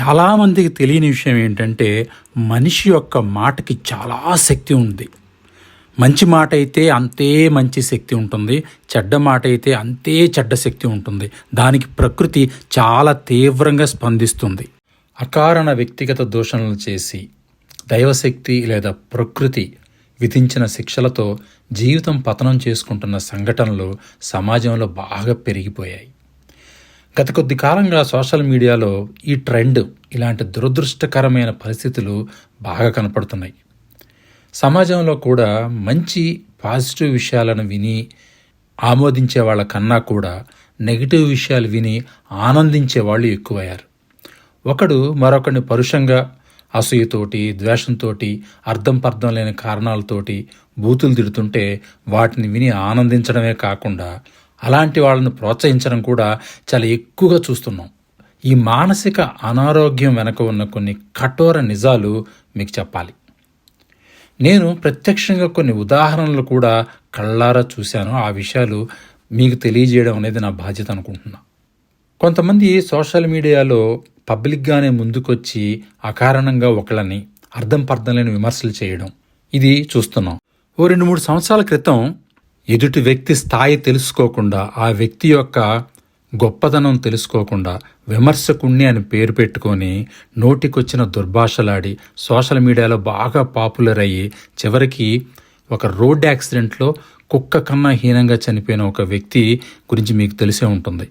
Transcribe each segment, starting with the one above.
చాలామందికి తెలియని విషయం ఏంటంటే మనిషి యొక్క మాటకి చాలా శక్తి ఉంది. మంచి మాట అయితే అంతే మంచి శక్తి ఉంటుంది. చెడ్డ మాట అయితే అంతే చెడ్డ శక్తి ఉంటుంది. దానికి ప్రకృతి చాలా తీవ్రంగా స్పందిస్తుంది. అకారణ వ్యక్తిగత దూషణలు చేసి దైవశక్తి లేదా ప్రకృతి విధించిన శిక్షలతో జీవితం పతనం చేసుకుంటున్న సంఘటనలు సమాజంలో బాగా పెరిగిపోయాయి. గత కొద్ది కాలంగా సోషల్ మీడియాలో ఈ ట్రెండ్ ఇలాంటి దురదృష్టకరమైన పరిస్థితులు బాగా కనపడుతున్నాయి. సమాజంలో కూడా మంచి పాజిటివ్ విషయాలను విని ఆమోదించే వాళ్ళ కన్నా కూడా నెగిటివ్ విషయాలు విని ఆనందించే వాళ్ళు ఎక్కువయ్యారు. ఒకడు మరొకడిని పరుషంగా అసూయతోటి ద్వేషంతో అర్థం పర్థం లేని కారణాలతోటి బూతులు తిడుతుంటే వాటిని విని ఆనందించడమే కాకుండా అలాంటి వాళ్ళని ప్రోత్సహించడం కూడా చాలా ఎక్కువగా చూస్తున్నాం. ఈ మానసిక అనారోగ్యం వెనక ఉన్న కొన్ని కఠోర నిజాలు మీకు చెప్పాలి. నేను ప్రత్యక్షంగా కొన్ని ఉదాహరణలు కూడా కళ్ళారా చూశాను. ఆ విషయాలు మీకు తెలియజేయడం అనేది నా బాధ్యత అనుకుంటున్నా. కొంతమంది సోషల్ మీడియాలో పబ్లిక్గానే ముందుకొచ్చి అకారణంగా ఒకళ్ళని అర్థం పర్థం లేని విమర్శలు చేయడం. ఇది చూస్తున్నాం. ఓ రెండు మూడు సంవత్సరాల క్రితం ఎదుటి వ్యక్తి స్థాయి తెలుసుకోకుండా ఆ వ్యక్తి యొక్క గొప్పతనం తెలుసుకోకుండా విమర్శకుణ్ణి అని పేరు పెట్టుకొని నోటికొచ్చిన దుర్భాషలాడి సోషల్ మీడియాలో బాగా పాపులర్ అయ్యి చివరికి ఒక రోడ్ యాక్సిడెంట్లో కుక్క కన్నా హీనంగా చనిపోయిన ఒక వ్యక్తి గురించి మీకు తెలిసే ఉంటుంది.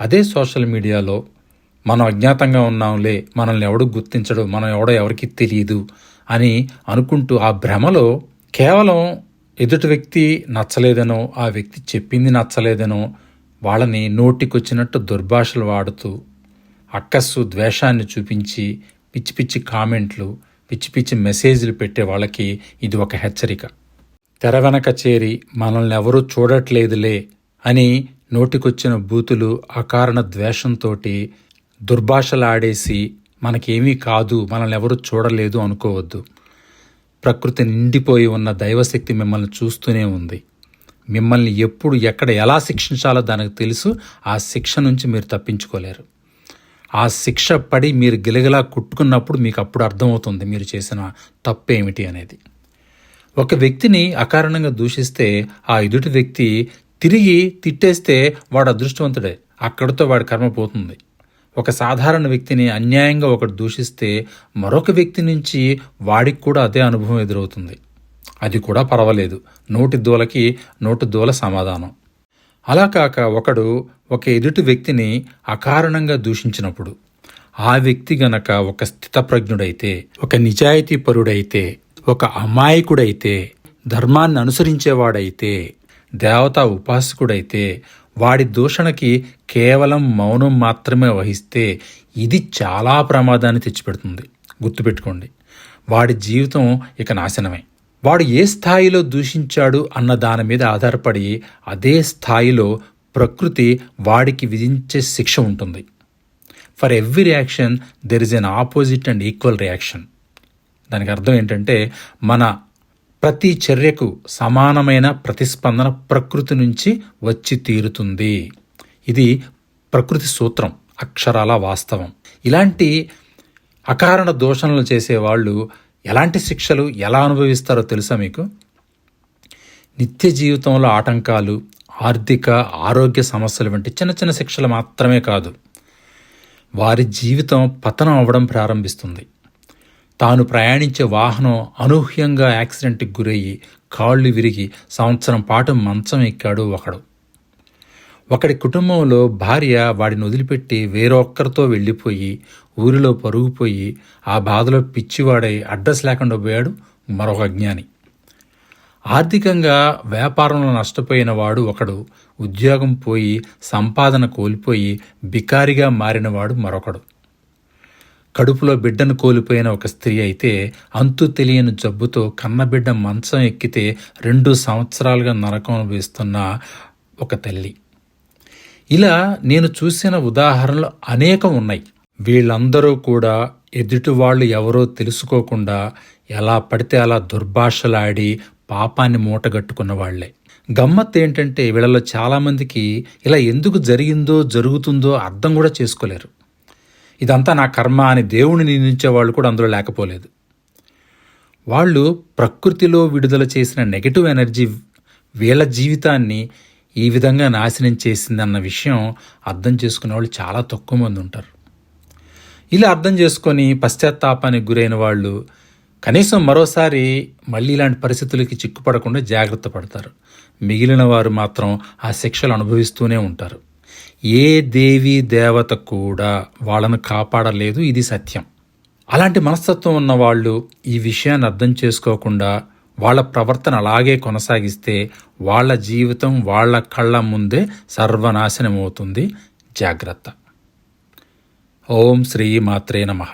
అదే సోషల్ మీడియాలో మనం అజ్ఞాతంగా ఉన్నాంలే మనల్ని ఎవడు గుర్తించడు మనం ఎవడో ఎవరికి తెలియదు అని అనుకుంటూ ఆ భ్రమలో కేవలం ఎదుటి వ్యక్తి నచ్చలేదనో ఆ వ్యక్తి చెప్పింది నచ్చలేదనో వాళ్ళని నోటికొచ్చినట్టు దుర్భాషలు వాడుతూ అక్కస్సు ద్వేషాన్ని చూపించి పిచ్చి పిచ్చి కామెంట్లు పిచ్చి పిచ్చి మెసేజ్లు పెట్టే వాళ్ళకి ఇది ఒక హెచ్చరిక. తెర వెనక చేరి మనల్ని ఎవరూ చూడట్లేదులే అని నోటికొచ్చిన బూతులు అకారణ ద్వేషంతోటి దుర్భాషలాడేసి మనకేమీ కాదు మనల్ని ఎవరూ చూడలేదు అనుకోవద్దు. ప్రకృతి నిండిపోయి ఉన్న దైవశక్తి మిమ్మల్ని చూస్తూనే ఉంది. మిమ్మల్ని ఎప్పుడు ఎక్కడ ఎలా శిక్షించాలో దానికి తెలుసు. ఆ శిక్ష నుంచి మీరు తప్పించుకోలేరు. ఆ శిక్ష పడి మీరు గిలగిలా కుట్టుకున్నప్పుడు మీకు అప్పుడు అర్థమవుతుంది మీరు చేసిన తప్పు ఏమిటి అనేది. ఒక వ్యక్తిని అకారణంగా దూషిస్తే ఆ ఎదుటి వ్యక్తి తిరిగి తిట్టేస్తే వాడు అదృష్టవంతుడే. అక్కడితో వాడి కర్మ పోతుంది. ఒక సాధారణ వ్యక్తిని అన్యాయంగా ఒకడు దూషిస్తే మరొక వ్యక్తి నుంచి వాడికి కూడా అదే అనుభవం ఎదురవుతుంది. అది కూడా పర్వాలేదు. నోటి దూలకి నోటి దూల సమాధానం. అలా కాక ఒకడు ఒక ఎదుటి వ్యక్తిని అకారణంగా దూషించినప్పుడు ఆ వ్యక్తి గనక ఒక స్థితప్రజ్ఞుడైతే ఒక నిజాయితీపరుడైతే ఒక అమాయకుడైతే ధర్మాన్ని అనుసరించేవాడైతే దేవతా ఉపాసకుడైతే వాడి దూషణకి కేవలం మౌనం మాత్రమే వహిస్తే ఇది చాలా ప్రమాదాన్ని తెచ్చిపెడుతుంది. గుర్తుపెట్టుకోండి. వాడి జీవితం ఇక నాశనమే. వాడు ఏ స్థాయిలో దూషించాడు అన్న దాని మీద ఆధారపడి అదే స్థాయిలో ప్రకృతి వాడికి విధించే శిక్ష ఉంటుంది. For every reaction there is an opposite and equal reaction. దానికి అర్థం ఏంటంటే మన ప్రతి చర్యకు సమానమైన ప్రతిస్పందన ప్రకృతి నుంచి వచ్చి తీరుతుంది. ఇది ప్రకృతి సూత్రం అక్షరాల వాస్తవం. ఇలాంటి అకారణ దోషణలు చేసేవాళ్ళు ఎలాంటి శిక్షలు ఎలా అనుభవిస్తారో తెలుసా మీకు? నిత్య జీవితంలో ఆటంకాలు ఆర్థిక ఆరోగ్య సమస్యలు వంటి చిన్న చిన్న శిక్షలు మాత్రమే కాదు వారి జీవితం పతనం అవ్వడం ప్రారంభిస్తుంది. తాను ప్రయాణించే వాహనం అనూహ్యంగా యాక్సిడెంట్కి గురయ్యి కాళ్ళు విరిగి సంవత్సరం పాటు మంచం ఎక్కాడు ఒకడు. ఒకడి కుటుంబంలో భార్య వాడిని వదిలిపెట్టి వేరొక్కరితో వెళ్ళిపోయి ఊరిలో పరుగుపోయి ఆ బాధలో పిచ్చివాడై అడ్రస్ లేకుండా పోయాడు మరొక అజ్ఞాని ఆర్థికంగా వ్యాపారంలో నష్టపోయిన వాడు ఒకడు ఉద్యోగం పోయి సంపాదన కోల్పోయి బికారిగా మారినవాడు మరొకడు. కడుపులో బిడ్డను కోల్పోయిన ఒక స్త్రీ అయితే అంతు తెలియని జబ్బుతో కన్నబిడ్డ మంచం ఎక్కితే రెండు సంవత్సరాలుగా నరకం వేస్తున్న ఒక తల్లి. ఇలా నేను చూసిన ఉదాహరణలు అనేకం ఉన్నాయి. వీళ్ళందరూ కూడా ఎదుటి వాళ్ళు ఎవరో తెలుసుకోకుండా ఎలా పడితే అలా దుర్భాషలాడి పాపాన్ని మూటగట్టుకున్న వాళ్ళే గమ్మత్ ఏంటంటే వీళ్ళలో చాలామందికి ఇలా ఎందుకు జరిగిందో జరుగుతుందో అర్థం కూడా చేసుకోలేరు. ఇదంతా నా కర్మ అని దేవుణ్ణి నిందించే వాళ్ళు కూడా అందులో లేకపోలేదు. వాళ్ళు ప్రకృతిలో విడుదల చేసిన నెగటివ్ ఎనర్జీ వీళ్ళ జీవితాన్ని ఈ విధంగా నాశనం చేసిందన్న విషయం అర్థం చేసుకునే వాళ్ళు చాలా తక్కువ మంది ఉంటారు. ఇలా అర్థం చేసుకొని పశ్చాత్తాపానికి గురైన వాళ్ళు కనీసం మరోసారి మళ్ళీ ఇలాంటి పరిస్థితులకి చిక్కుపడకుండా జాగ్రత్త పడతారు. మిగిలిన వారు మాత్రం ఆ శిక్షలు అనుభవిస్తూనే ఉంటారు. ఏ దేవి దేవత కూడా వాళ్ళను కాపాడలేదు ఇది సత్యం. అలాంటి మనస్తత్వం ఉన్న వాళ్ళు ఈ విషయాన్ని అర్థం చేసుకోకుండా వాళ్ళ ప్రవర్తన అలాగే కొనసాగిస్తే వాళ్ళ జీవితం వాళ్ళ కళ్ళ ముందే సర్వనాశనం అవుతుంది జాగ్రత్త. ఓం శ్రీ మాత్రే నమః.